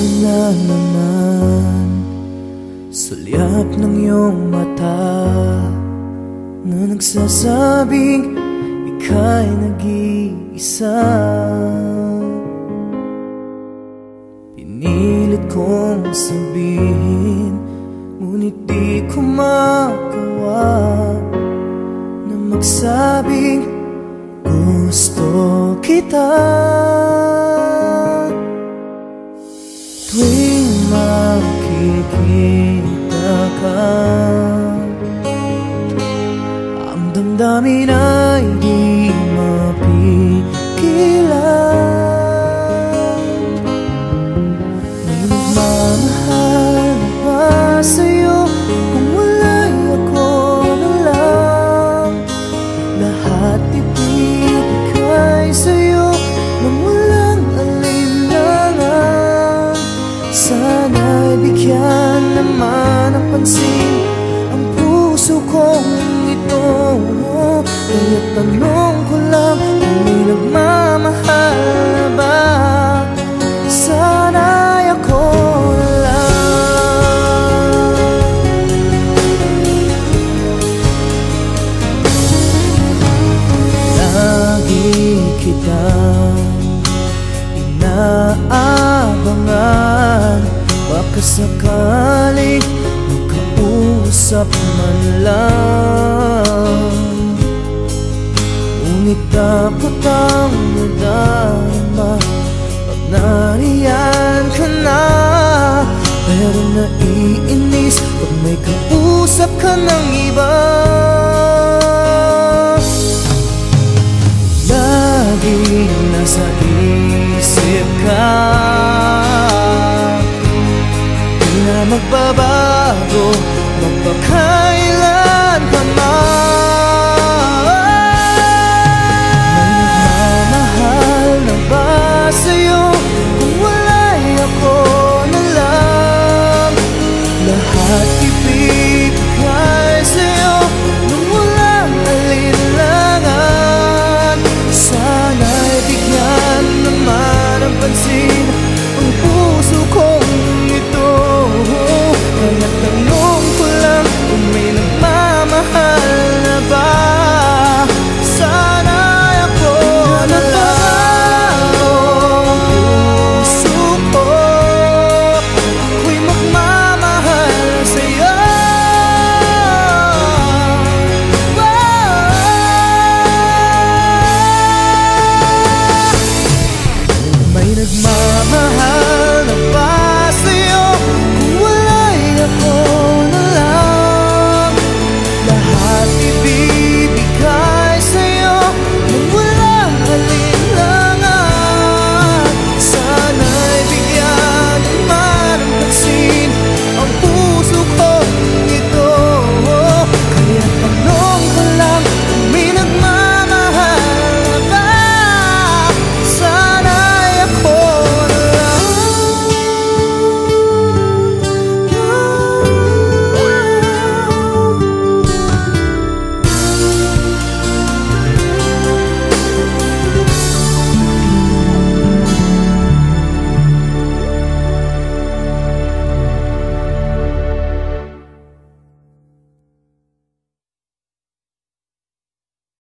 Ito na naman Sulyap ng iyong mata Na nagsasabing Ika'y nag-iisa. Pinilit kong sabihin Ngunit di ko magawa Na magsabing Gusto kita Tuwing makikita ka. Ang damdamin ay di mapigilan. May nagmamahal na ba sa'yo Kung wala'y ako na lang Lahat ibibigay bigyan naman ng pansin Ang puso kong ito. Kaya tanong ko lang Kung may nagmamahal na ba Sana'y ako lang. Lagi kitang inaabangan Baka sakaling makausap man lang. Ngunit dapat ang nadama Pag nariyan ka na Pero naiinis. Pag may kausap ka ng but come.